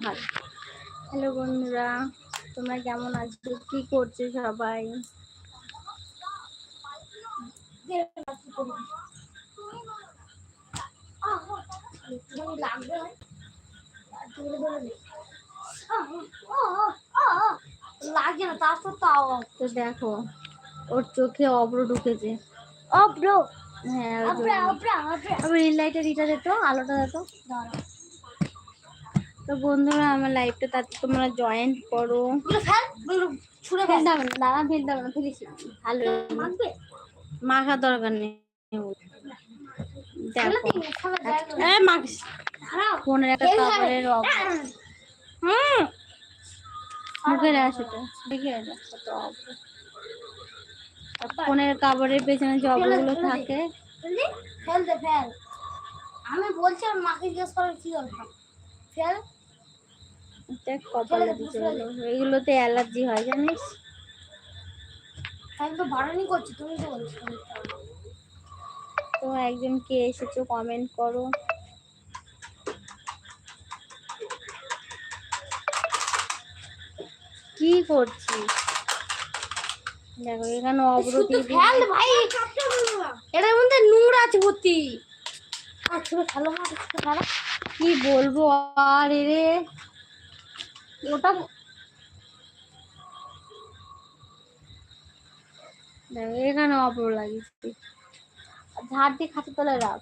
ভালো। হ্যালো বন্ধুরা তোমরা কেমন আছো? কি করছ সবাই? লাগে না তার তো তাও। তো দেখো ওর চোখে অব্র ঢুকেছে। অব্র? হ্যাঁ আবার রিল লাইটের ইটা দিত আলোটা দিত তো বন্ধুরা আমার লাইভটা তাতে তোমরা জয়েন করো। গুলো ছুড়ে ফেল ফেলতে না না ফেলিস ভালো। মাখার দরকার নেই। ফোনের একটা কাপড়ের হুম। মুখে দেখে। আর ফোনের কাপড়ের পেছনে যে অবগুলো থাকে। ফেল দে ফেল। আমি বলছি আমার মাকে জিজ্ঞেস করার কি দরকার ফেল। দেখ কপালে দিতে হলো এগুলোতে অ্যালার্জি হয় জানিস? আমি তো বারণই করছি তুমি তো বলছো তো একজন কে এসেছ কমেন্ট করো। কি করছিস? দেখো এখানে অবরতি ফেল ভাই এটার মধ্যে নূর আছে ভর্তি। ছোট খেলো কি বলব আর রে। ওটা এখানে অপর লাগিয়েছি। ঝাড় দিয়ে খাতে তলায় রাখ।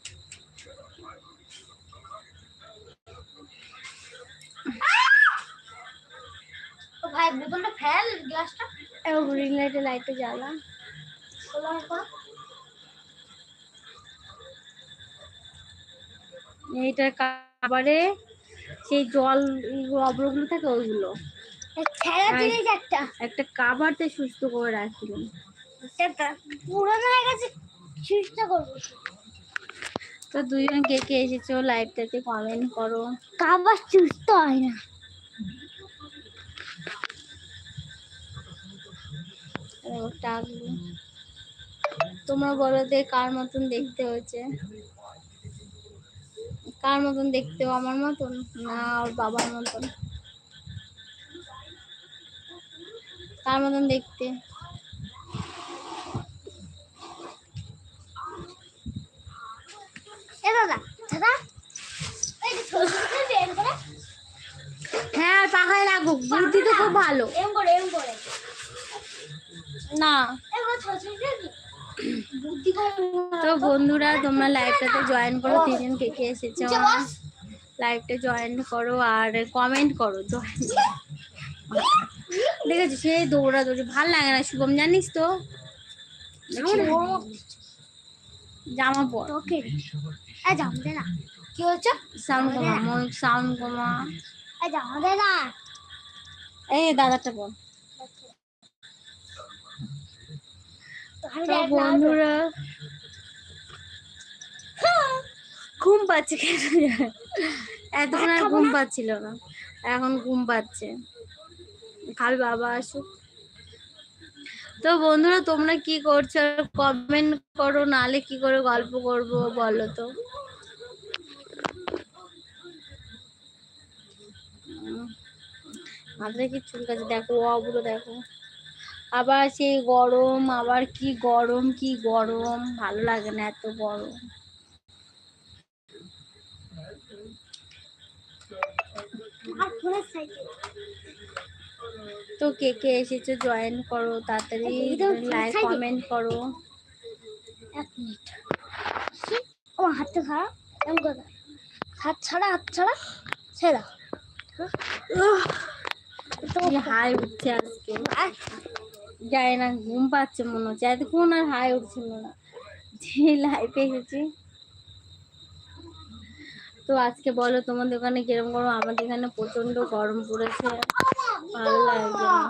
ভাই বোতলটা ফেল গ্লাসটা। লাইটে লাইটে জ্বালা। এইটার খাবারে সেই জল অবরগুলো থাকে ওইগুলো। একটা। একটা কাবারতে সুস্থ করে রাখছিলাম একটা পুরনো হয়ে গেছে চেষ্টা করব। তো দুজন কে কে এসেছ লাইভটাতে কমেন্ট করো। কাবার সুস্থ হয় না। তোমরা বলো তো কার মতন দেখতে হয়েছে? কার মতন দেখতে ও আমার মতন না ওর বাবার মতন? কার মতন দেখতে? এ দাদা দাদা। হ্যাঁ পাখায় লাগুক বুদ্ধি তো খুব ভালো। না এম করে ছোট ছোট খেলবি বুদ্ধি করে তো বন্ধুরা তোমরা লাইভটাতে জয়েন করো তিনজন কে কে এসেছ লাইভটা জয়েন করো আর কমেন্ট করো জয়েন দেখেছি সে দৌড়াদৌড়ি ভালো লাগে না শুভম জানিস তো? জামা পর। ওকে এ দে না। কি হচ্ছে সাউন্ড কমা সাউন্ড কমা। এ দে না। এই দাদাটা বল তো বন্ধুরা ঘুম পাচ্ছে কেন এতক্ষণ আর ঘুম পাচ্ছিল না। এখন ঘুম পাচ্ছে। কাল বাবা আসুক। তো বন্ধুরা তোমরা কি করছ? কমেন্ট করো নালে কি করে গল্প করব বলো তো। মাথায় কি চুল কাছে দেখো অবুড়ো দেখো। আবার সেই গরম আবার কি গরম কি গরম ভালো লাগে না এত গরম। তো কে কে এসেছ জয়েন করো তাড়াতাড়ি? লাইক কমেন্ট করো। এক মিনিট ও এম করে হাত ছাড়া হাত ছাড়া। ছেড়া কি হাই উঠছে আজকে? যায় না ঘুম পাচ্ছে মনে হচ্ছে। এতক্ষণ আর হাই উঠছিল না যে লাইফে এসেছি। তো আজকে বলো তোমাদের ওখানে কিরম গরম? আমাদের এখানে প্রচণ্ড গরম পড়েছে। ভালো লাগছে না।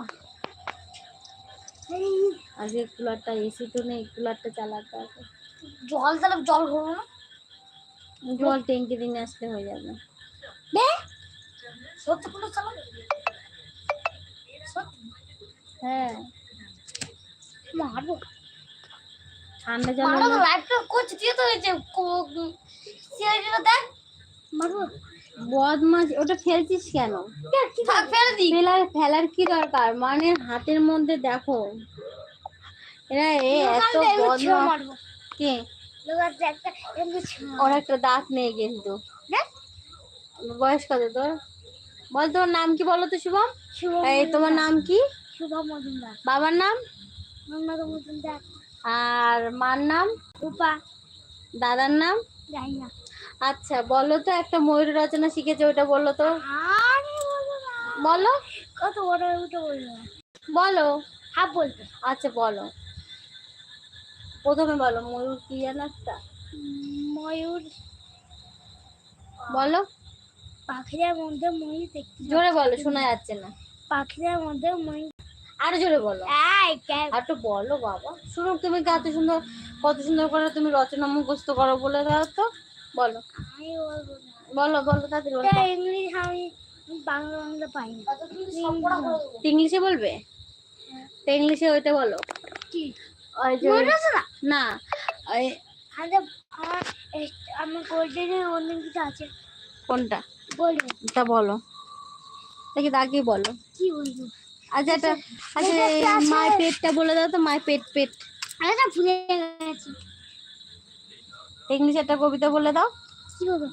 আজকে কুলারটা এসি তো নেই কুলারটা চালাতে হবে। জল তাহলে জল ঘুরবো না। জল ট্যাঙ্কি দিন আসলে হয়ে যাবে। বে! সত্যি? হ্যাঁ। মারবো। ঠান্ডা জল মারবো হলে- লাইফটা করছি দিয়ে তো হয়েছে সিআইডিটা দেখ। মারবো? বদমাস ওটা ফেলছিস কেন? ফেলে ফেলার ফেলার কি দরকার? মানে হাতের মধ্যে দেখো। এরা এ এত বদমাস কে? ওর একটা দাঁত নেই কিন্তু। বয়স কত তোর? বল তোমার নাম কি বলো তো শুভম? শুভ তোমার নাম কি? শুভ মজুমদার। বাবার নাম? আর মার নাম? রূপা। দাদার নাম? আচ্ছা বলো তো একটা ময়ূর রচনা শিখেছে ওটা বলো তো। বলো কত বড় বলব বলো। হাফ বলতে। আচ্ছা বলো। প্রথমে বলো ময়ূর কি জানো একটা? ময়ূর। বলো। পাখিদের মধ্যে ময়ূর দেখতে জোরে বলো শোনা যাচ্ছে না। পাখিদের মধ্যে ময়ূর আরও জোরে বলো। আর একটু বলো বাবা। শুনো তুমি কত সুন্দর কত সুন্দর করে তুমি রচনা মুখস্থ করো বলে দাও তো। বলো। বলো বলো তাড়াতাড়ি বলো। ইংলিশ আমি বাংলা বাংলা পাই না। তো ইংলিশে বলবে? তো ইংলিশে ওইটা বলো। কি? না? আমার আমার অন্য কিছু আছে। কোনটা? বলব। তা বলো। দেখি তাকে বলো। কি বলব? আচ্ছা এটা আচ্ছা। মায়ের মাই পেটটা বলে দাও তো মাই পেট পেট। আচ্ছা ভুলে গেছি। ইংলিশে একটা কবিতা বলে দাও। কি বলব?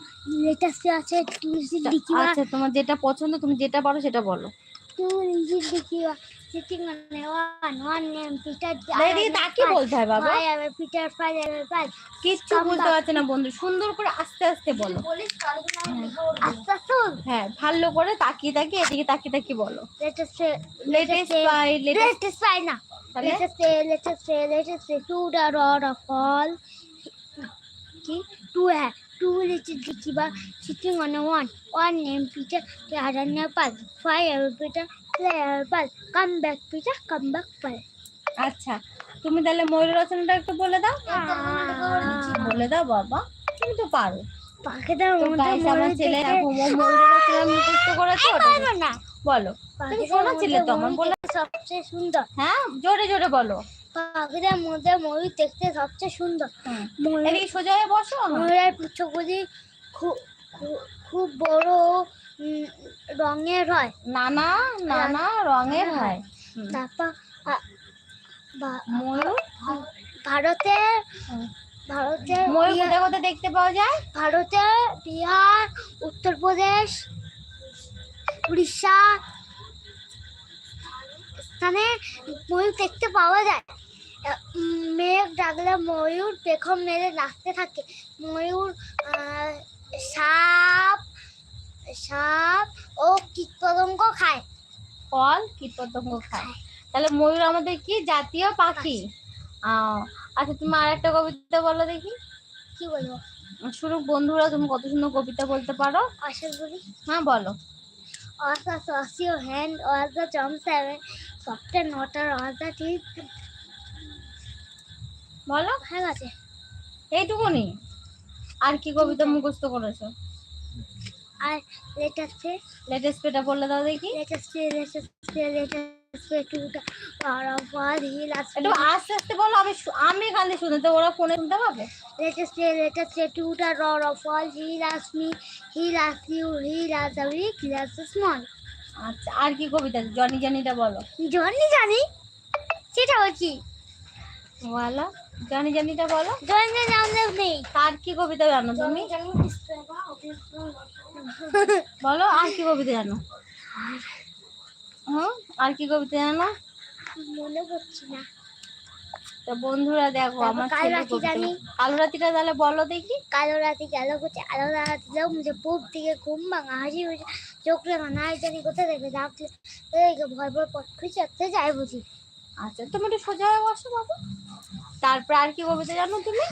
লেটাস আছে তুলসী আচ্ছা তোমার যেটা পছন্দ তুমি যেটা পারো সেটা বলো। তুলসী লিখিবা sitting on one one name Peter এদিকে তাকে বলতে হয় বাবা। পিটার ফাইভ এম ফাইভ কিচ্ছু বলতে পারছে না বন্ধু সুন্দর করে আস্তে আস্তে বলো। আস্তে আস্তে হ্যাঁ ভালো করে তাকিয়ে তাকিয়ে এদিকে তাকিয়ে তাকিয়ে বলো। Latest latest by latest latest না। Latest latest to the rod of all কি টু হ্যাঁ টু লেটেস্ট লিখিবা sitting on one one name Peter হারান্য Pal. Five M Peter Pal. Come back Peter come back Pal. আচ্ছা তুমি তাহলে ময়ূর রচনাটা একটু বলে দাও। বলে দাও বাবা তুমি তো পারো। পাখিদের তো মধ্যে আমার ছেলে দেখে- ময়ূর রচনা মুখস্থ করেছে? না। বলো তুমি শোনাচ্ছিলে তো আমার বলে সবচেয়ে সুন্দর। হ্যাঁ জোরে জোরে বলো। পাখিদের মধ্যে ময়ূর দেখতে সবচেয়ে সুন্দর। ময়ূর সোজা হয়ে বসো। হ্যাঁ। ময়ূরের পুচ্ছগুলি খুব খুব বড় রঙের হয়। নানা নানা রঙের হয়। তারপর আ- ভা- ময়ূর? ভারতে হুম। ভারতে ময়ূর কোথায় কোথায় দেখতে পাওয়া যায়? ভারতে বিহার উত্তরপ্রদেশ উড়িষ্যা স্থানে ময়ূর দেখতে পাওয়া যায়। মেঘ ডাকলে ময়ূর পেখম মেরে নাচতে থাকে। ময়ূর সাপ সাপ ও কীটপতঙ্গ খায়। ফল কীটপতঙ্গ খায়। তাহলে ময়ূর আমাদের কি? জাতীয় পাখি। আচ্ছা তুমি আর একটা কবিতা বলো দেখি। কি বলব? শুরু বন্ধুরা তুমি কত সুন্দর কবিতা বলতে পারো। অশেষ বলি? হ্যাঁ বলো। অসা সসিও হ্যান্ড অসা সেভেন সপ্তাহ নটার অসা ঠিক বলো? হয়ে গেছে এইটুকুনি? আর কি কবিতা মুখস্থ করেছ? আর লেটাচ্ছে লেটেস্ট পেটা বলে দাও দেখি। লেটাচ্ছে লেটাচ্ছে লেটাচ্ছে টুটা পারাপার আছে একটু আস্তে আস্তে বলো আমি আমি কানে শুনে তো ওরা ফোনে শুনতে পাবে? লেটাচ্ছে লেটাচ্ছে টুটা রর fall hill as me hill as you hill as a week hill as small আচ্ছা আর কি কবিতা আছে? জনি জনিটা বলো। জানি জানি? সেটা হচ্ছে বলো জনি জনিটা বলো জানি জানলে নেই আর কি কবিতা জানো তুমি? বলো আর কি কবিতা জানো? হুম আর কি কবিতা জানো? মনে পড়ছে না তো বন্ধুরা দেখো আমার কাল রাতে জানি। কালো রাতিটা তাহলে বলো দেখি। কালো রাতে গেল কোথায়? আলো রাতে যাও মুঝে পূব দিকে ঘুম ভাঙা হাসি হয়েছে চোখ লেখা না জানি কোথায় দেখে ডাকলে। ভয় ভয় পট খুঁজতে যাই বুঝি। আচ্ছা তুমি একটু সোজা হয়ে বসো বাবু। তারপর আর কি কবিতা জানো তুমি?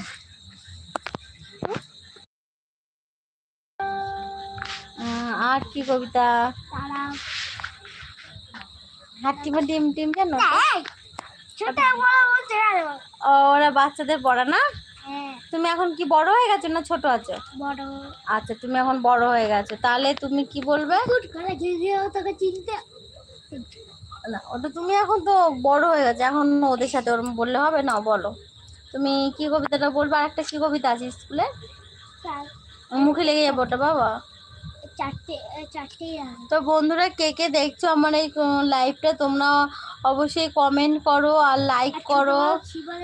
আর কি কবিতা? হাট্টি বা ডিম টিম জানো ওরা বাচ্চাদের পড়া না? হ্যাঁ। তুমি এখন কি বড় হয়ে গেছো না ছোট আছো? বড়। আচ্ছা তুমি এখন বড় হয়ে গেছো। তাহলে তুমি কি বলবে? তোকে চিনতে না ওটা তুমি এখন তো বড় হয়ে গেছে। এখন ওদের সাথে ওরম বললে হবে না বলো। তুমি কি কবিতাটা বলবে? আর একটা কি কবিতা আছে স্কুলে? মুখে লেগে যাবে ওটা বাবা। তো বন্ধুরা কে কে দেখছ আমার এই লাইভটা তোমরা অবশ্যই কমেন্ট করো আর লাইক করো।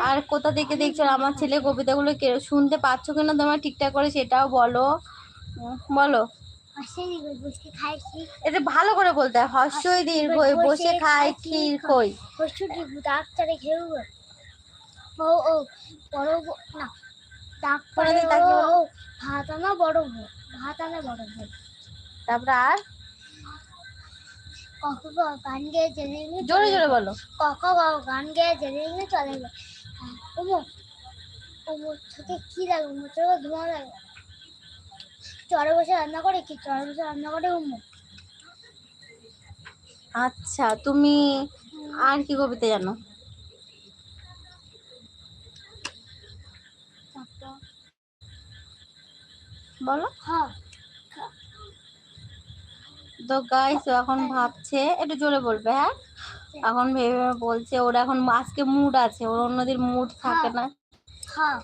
আর কোথা থেকে দেখছ? আমার ছেলে কবিতাগুলো শুনতে পাচ্ছ কিনা তোমরা ঠিকঠাক করে সেটাও বলো। বলো। এটা ভালো করে বলতে হয় হর্ষই দীর্ঘ বসে খায় ক্ষীর ডাক্তারে খেউ ও ও বড় ব- না ডাক্তারে ও ভাত আনা বড় বউ ভাত আনা বড় বউ তারপরে আর? কখন গান গেয়ে জেনে নিয়ে জোরে জোরে বলো। গান গেয়ে জেনে নিয়ে চলে যাবে ওমো ওমো চোখে কি লাগে ওমো চোখে ধোঁয়া লাগে চড়ে বসে রান্না করে কি? চড়ে বসে রান্না করে ওমো আচ্ছা তুমি আর কি কবিতা জানো? বলো। হ্যাঁ তো গাইস এখন ভাবছে একটু জোরে বলবে হ্যাঁ? এখন ভেবে ভেবে বলছে ওর এখন আজকে মুড আছে ওর অন্যদের মুড থাকে না। হ্যাঁ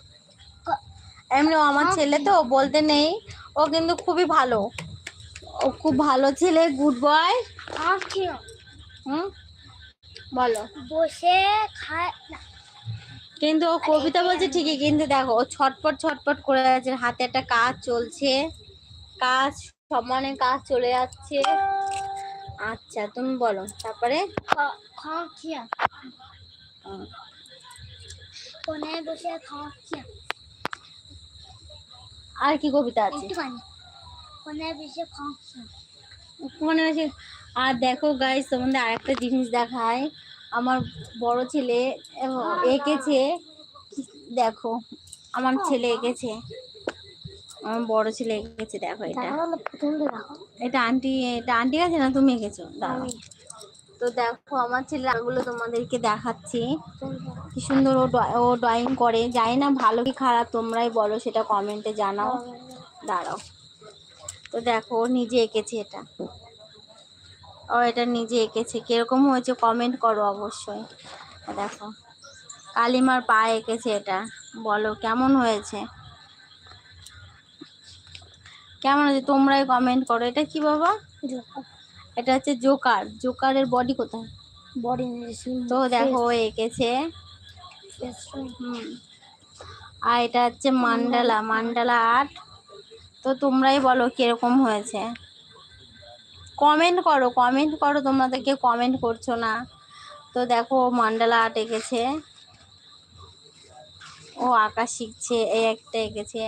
এমনি আমার ছেলে তো বলতে নেই। ও কিন্তু খুবই ভালো। ও খুব ভালো ছেলে গুড বয় হুম? বলো। বসে খায় কিন্তু ও কবিতা বলছে ঠিকই কিন্তু দেখো ও ছটপট ছটপট করে যাচ্ছে হাতে একটা কাজ চলছে। কাজ সমানে কাজ চলে যাচ্ছে। আচ্ছা তুমি বলো তারপরে? খাওয়া খেয়ে। কোনায় বসে খাওয়া খেয়ে। আর কি কবিতা আছে? মনে হচ্ছে আর দেখো গাইস তোমাদের আরেকটা জিনিস দেখায় আমার বড় ছেলে এঁকেছে। দেখো আমার ছেলে এঁকেছে। আমার বড় ছেলে এঁকেছে দেখো এটা। এটা আন্টি এটা আন্টি আছে না তুমি এঁকেছো? দাঁড়াও। তো দেখো, আমার ছেলে আগুলো তোমাদেরকে দেখাচ্ছি। কি সুন্দর ও ড্র- ও ড্রয়িং করে। জানি না ভালো কি খারাপ, তোমরাই বলো, সেটা কমেন্টে জানাও। দাঁড়াও। তো দেখো, ও নিজে এঁকেছে এটা। ও এটা নিজে এঁকেছে। কীরকম হয়েছে কমেন্ট করো অবশ্যই। দেখো, কালিমার পা এঁকেছে এটা। বলো, কেমন হয়েছে? কেমন হয়েছে? তোমরাই কমেন্ট করো। এটা কি বাবা? এটা হচ্ছে জোকার। জোকারের বডি কোথায়? বডি তো দেখো এঁকেছে। হুম। আর এটা হচ্ছে মান্ডালা। মান্ডালা। আর্ট তো তোমরাই বলো কীরকম হয়েছে। কমেন্ট করো কমেন্ট করো তোমাদেরকে কমেন্ট করছ না। তো দেখো মান্ডালা আর্ট এঁকেছে। ও আঁকা শিখছে এই একটা এঁকেছে।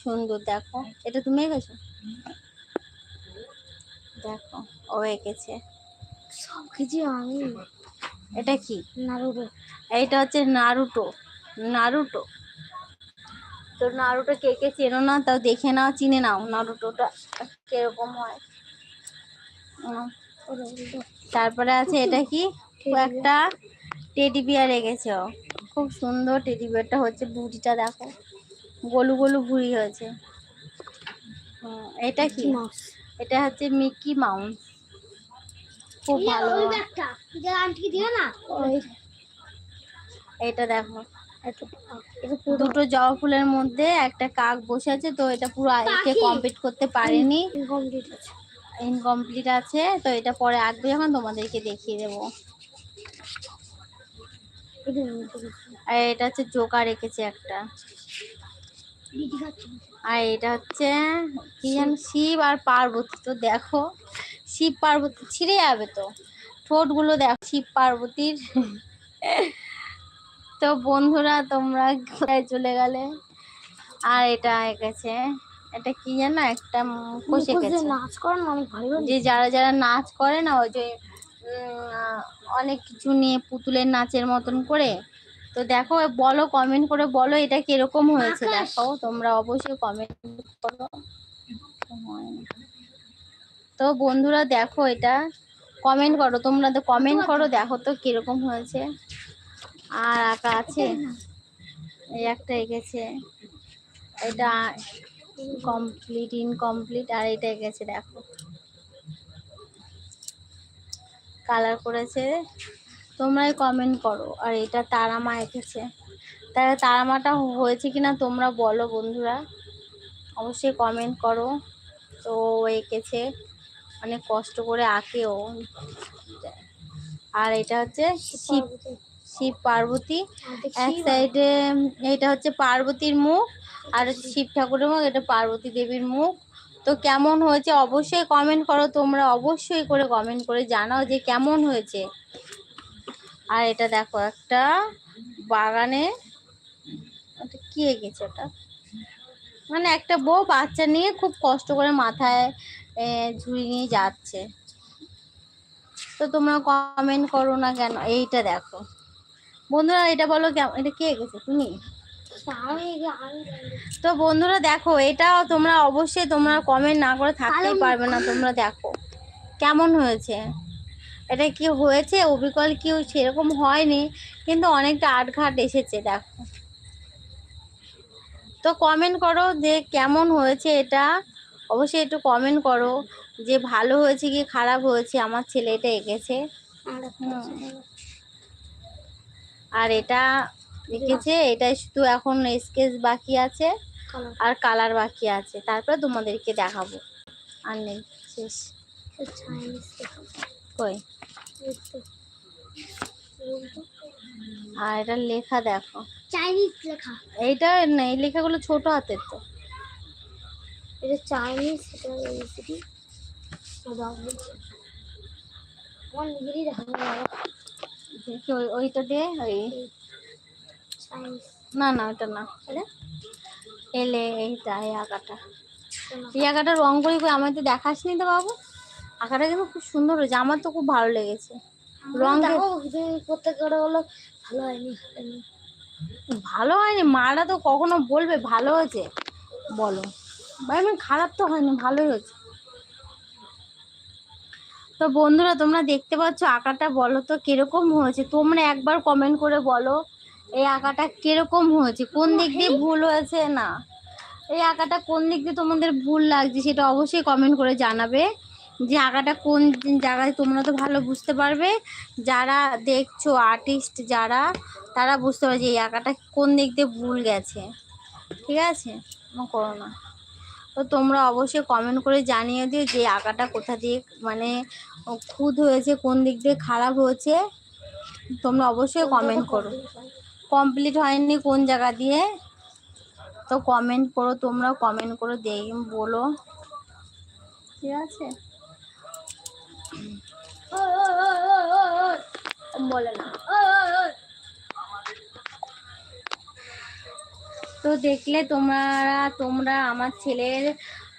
সুন্দর দেখো। এটা তুমি এঁকেছো? দেখো। ও এঁকেছে। সব কিছু আমি এটা কি? নাড়ুড়ো এইটা হচ্ছে নারুটো। নারুটো। তো নারুটো কে কে চেনো না? তাও দেখে নাও চিনে নাও নারুটোটা কীরকম হয়। তারপরে আছে এটা কি? একটা টেডি বিয়ার রেখেছে ও। খুব সুন্দর টেডি বিয়ারটা হচ্ছে বুড়িটা দেখো। গলু গলু ভুঁড়ি হয়েছে। এটা কি? এটা হচ্ছে মিকি মাউস। খুব ভালো এটা দেখো দুটো জবা ফুলের মধ্যে একটা কাক বসে আছে তো এটা পুরো একে কমপ্লিট করতে পারেনি। ইনকমপ্লিট আছে। তো এটা পরে আঁকবে যখন তোমাদেরকে দেখিয়ে দেবো। আর এটা হচ্ছে জোকা রেখেছে একটা। আর এটা হচ্ছে কি যেন শিব আর পার্বতী তো দেখো। শিব পার্বতী ছিঁড়ে যাবে তো। ঠোঁটগুলো দেখো শিব পার্বতীর। তো বন্ধুরা তোমরা কোথায় চলে গেলে? আর এটা এঁকেছে এটা কি জানো একটা মুখোশ এঁকেছে। নাচ করেন অনেক ভালো যে যারা যারা নাচ করে না ওই যে অনেক কিছু নিয়ে পুতুলের নাচের মতন করে তো দেখো বলো কমেন্ট করে বলো এটা কীরকম হয়েছে? দেখো তোমরা অবশ্যই কমেন্ট করো। তো বন্ধুরা দেখো এটা কমেন্ট করো, তোমরা তো কমেন্ট করো, দেখো তো কীরকম হয়েছে। আর আঁকা আছে। এই একটা এঁকেছে। এটা কমপ্লিট ইনকমপ্লিট আর এটা এঁকেছে, দেখো। কালার করেছে। তোমরাই কমেন্ট করো, আর এটা তারামা এঁকেছে। তাহলে তারামাটা হয়েছে কিনা তোমরা বলো বন্ধুরা। অবশ্যই কমেন্ট করো। তো এঁকেছে। অনেক কষ্ট করে আঁকে ও। আর এটা হচ্ছে শিব শিব পার্বতী। এক সাইডে এটা হচ্ছে পার্বতীর মুখ আর শিব ঠাকুরের মুখ এটা পার্বতী দেবীর মুখ। তো কেমন হয়েছে অবশ্যই কমেন্ট করো তোমরা অবশ্যই করে কমেন্ট করে জানাও যে কেমন হয়েছে। আর এটা দেখো একটা বাগানে ওটা কি এঁকেছে ওটা মানে একটা বউ বাচ্চা নিয়ে খুব কষ্ট করে মাথায় ঝুড়ি নিয়ে যাচ্ছে। তো তোমরা কমেন্ট করো না কেন? এইটা দেখো। বন্ধুরা এটা বলো কেমন এটা কে এঁকেছে? তুমি? তো বন্ধুরা দেখো এটাও তোমরা অবশ্যই তোমরা কমেন্ট না করে থাকতেই কালো পারবে না। তোমরা দেখো কেমন হয়েছে? এটা কি হয়েছে? অবিকল কি সেরকম হয়নি কিন্তু অনেকটা আটঘাট এসেছে দেখো। তো কমেন্ট করো যে কেমন হয়েছে এটা। অবশ্যই একটু কমেন্ট করো যে ভালো হয়েছে কি খারাপ হয়েছে? আমার ছেলে এটা এঁকেছে আর এটা এঁকেছে এটা শুধু এখন স্কেচ বাকি আছে আর কালার বাকি আছে। তারপরে তোমাদেরকে দেখাবো। আর নেই। শেষ। কই? আর এটা লেখা দেখো। চাইনিজ লেখা। এইটা না এই লেখাগুলো ছোট হাতের তো। এটা চাইনিজ এটা রেসিপি আমার নিজেরই দেখা দেখি ওই- ওইটা দিয়ে ওই। না না ওটা না। এলে এইটা এই আঁকাটা এই আঁকাটা রং করে আমায় তো দেখাসনি তো বাবু? আঁকাটা কিন্তু খুব সুন্দর হয়েছে। আমার তো খুব ভালো লেগেছে। রং করতে করে হলো ভালো হয়নি হয়নি। ভালো হয়নি? মারা তো কখনো বলবে ভালো হয়েছে? বলো। ভাই খারাপ তো হয়নি, ভালোই হয়েছে। তো বন্ধুরা, তোমরা দেখতে পাচ্ছ আঁকাটা বলো তো কীরকম হয়েছে? তোমরা একবার কমেন্ট করে বলো এই আঁকাটা কীরকম হয়েছে? কোন দিক দিয়ে ভুল হয়েছে? না। এই আঁকাটা কোন দিক দিয়ে তোমাদের ভুল লাগছে সেটা অবশ্যই কমেন্ট করে জানাবে। যে আঁকাটা কোন জায়গায় তোমরা তো ভালো বুঝতে পারবে। যারা দেখছ আর্টিস্ট যারা, তারা বুঝতে পারবে যে এই আঁকাটা কোন দিক দিয়ে ভুল গেছে। ঠিক আছে? করো না। তো তোমরা অবশ্যই কমেন্ট করে জানিয়ে দিও যে আঁকাটা কোথা দিয়ে মানে খুদ হয়েছে কোন দিক দিয়ে খারাপ হয়েছে। তোমরা অবশ্যই কমেন্ট করো। কমপ্লিট হয়নি কোন জায়গা দিয়ে? তো কমেন্ট করো তোমরা কমেন্ট করে দেখ বলো। ঠিক আছে। বলে না ওই, ওই, ওই। তো দেখলে তোমরা তোমরা আমার ছেলের,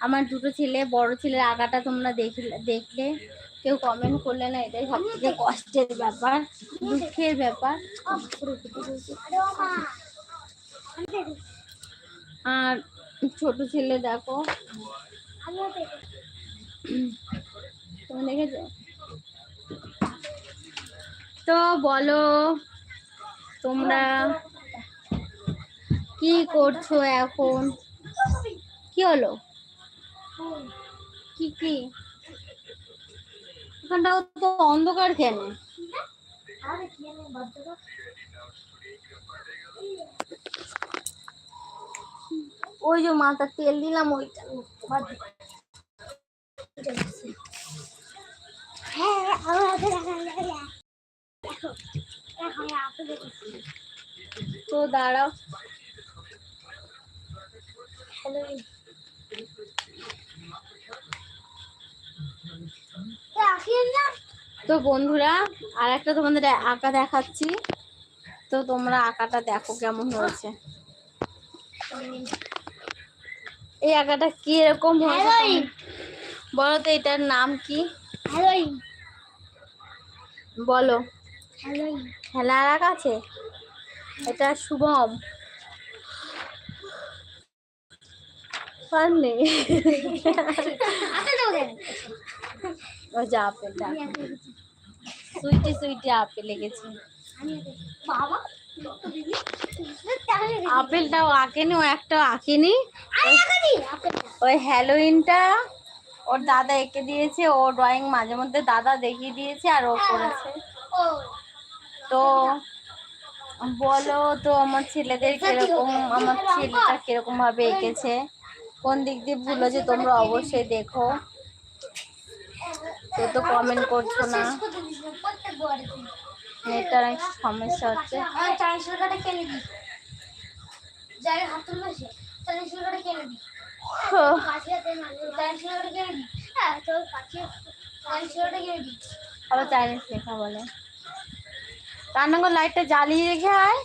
আমার দুটো ছেলে, বড় ছেলের আঁকাটা তোমরা দেখলে দেখলে। কেউ কমেন্ট করলে না, এটাই সব থেকে কষ্টের ব্যাপার, দুঃখের ব্যাপার। আরে ছোট ছেলে দেখো। তো বলো, তোমরা কি করছ এখন? কি হলো? কি কি? এখানটাও তো অন্ধকার কেন? ওই যে মাথা তেল দিলাম ওইটা তো দে। এটা দেখছি। হ্যাঁ, আমার হাতে দেখা যায় না। দেখো, দেখো, আমি হাতে দেখেছি। তো দাঁড়াও Halloween. তো বন্ধুরা আর একটা তোমাদের আঁকা দেখাচ্ছি। তো তোমরা আঁকাটা দেখো কেমন হয়েছে। এই আঁকাটা কি এরকম হয়েছে বলো তো এটার নাম কি? বলো. খেলার আঁকা আছে? এটা শুভম। পারলে হাতে ও যা আপেলটা। সুইটি সুইটি আপেল লেগেছে। আপেলটাও আঁকেনি ও একটা আঁকেনি। ওই হ্যালোইনটা ওর দাদা এঁকে দিয়েছে ও ড্রয়িং মাঝে মধ্যে দাদা দেখিয়ে দিয়েছে আর ও করেছে তো বলো তো আমার ছেলেদের কীরকম আমার ছেলেটা কীরকম ভাবে এঁকেছে কোন দিক দিয়ে ভুল আছে তোমরা অবশ্যই দেখো। কেউ তো কমেন্ট করছ না। নেটটার সমস্যা হচ্ছে। আবার লেখা বলে। লাইটটা জ্বালিয়ে রেখে আয়।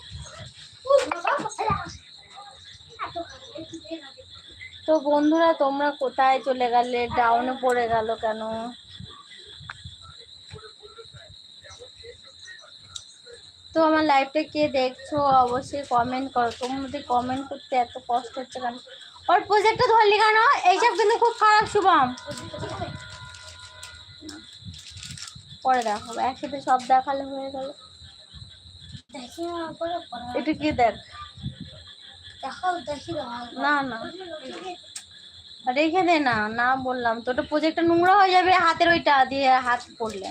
তো বন্ধুরা তোমরা কোথায় চলে গেলে? ডাউনে পড়ে গেল কেন? তো আমার লাইভটা কে দেখছ? অবশ্যই কমেন্ট করো। তোমাদের কমেন্ট করতে এত কষ্ট হচ্ছে কেন? ওর প্রজেক্টটা ধরলি কেন? এইসব কিন্তু খুব খারাপ শুভম। পরে দেখাবো একসাথে সব দেখালে হয়ে গেল। দেখি করে কি দেখ দেখি? না না। রেখে দে না না বললাম। তো ওটা প্রজেক্টটা নোংরা হয়ে যাবে, হাতের ওইটা দিয়ে হাত পড়লে।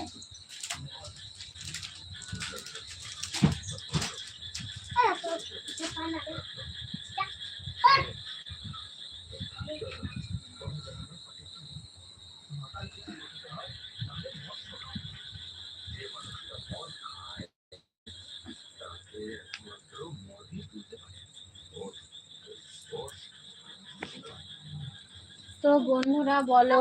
বন্ধুরা বলো।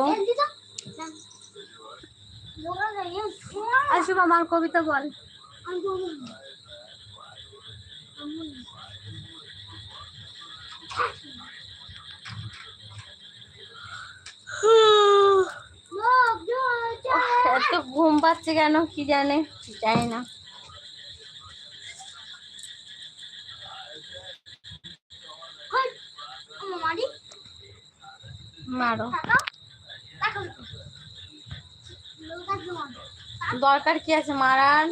আসুক আমার কবিতা বল। এত ঘুম পাচ্ছে কেন কি জানে জানি না। মারো। দরকার কি আছে মারার?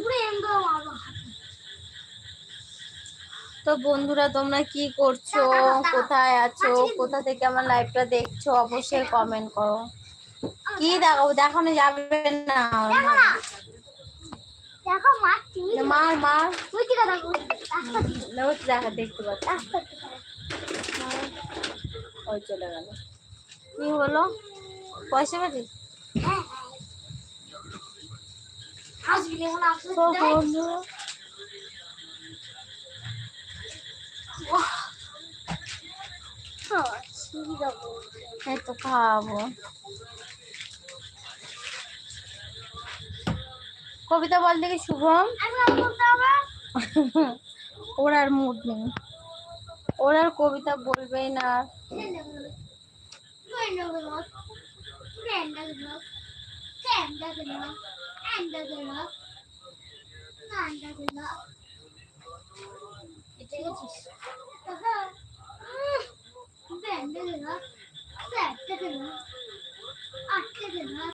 তো বন্ধুরা, তোমরা কি করছ? কোথায় আছো? কোথা থেকে আমার লাইভটা দেখছ? অবশ্যই কমেন্ট করো। কি দেখো দেখানো যাবে না। মার মার। দেখতে পাচ্ছি। চলে গেল। কি হলো? পয়সা পেয়েছিস আসবি তো বন্ধুরা এই তো খাওয়াবো কবিতা বল দেখি শুভম। ওর আর মুড নেই। ওর আর কবিতা বলবেই না। Kandagarok, Kandagarok, Kandagarok, Kandagarok, Kandagarok. It's delicious. Haha. Kandagarok, Kandagarok, Kandagarok.